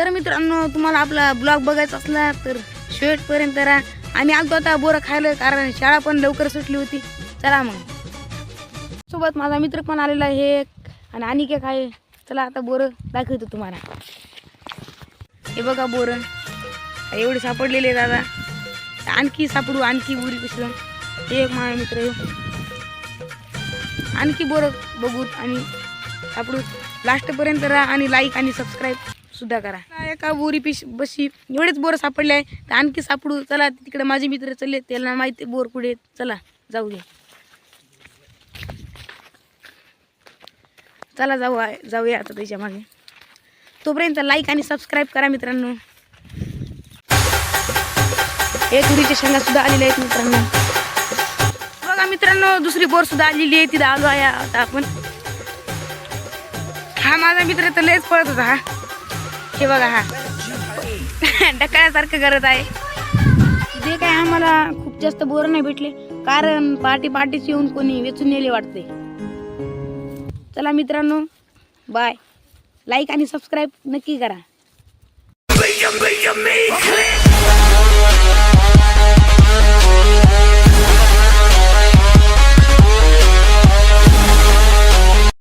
तर मित्रांनो तुम्हाला आपला ब्लॉग बघायचा असला तर शेवटपर्यंत राहा. आम्ही आलतो आता बोरं खायला कारण शाळा पण लवकर सुटली होती. चला मग. सोबत माझा मित्र पण आलेला आहे एक आणि आणखी काय चला आता बोरं दाखवतो तुम्हाला. हे बघा बोरं. एवढे सापडलेले दादा. आणखी सापडू आणखी बोरी पिशवून हे एक माझा मित्र आणखी बोरं बघू आणि सापडू. लास्टपर्यंत राहा आणि लाईक आणि सबस्क्राईब सुद्धा करा. एका बोरी पिश बशी? एवढेच बोर सापडले आहे. तर आणखी सापडू. चला तिकडे माझे मित्र चालले. त्याला माहिती आहे बोर कुठे चला जाऊ चला जाऊ जाऊया आता त्याच्यामागे. तोपर्यंत लाईक आणि सबस्क्राईब करा मित्रांनो. एक उडीच्या शेंगा सुद्धा आलेल्या आहेत मित्रांनो. बघा मित्रांनो दुसरी बोर सुद्धा आलेली आहे. तिथं आलो आहे आता आपण. हा माझा मित्र तर लयच पळत होता हा. हे बघा हा. डकाळ्यासारखं करत आहे. जे काय आम्हाला खूप जास्त बोर नाही भेटले कारण पार्टी पार्टीच येऊन कोणी वेचून नेले वाटते. चला मित्रांनो बाय लाईक आणि सबस्क्राईब नक्की करा.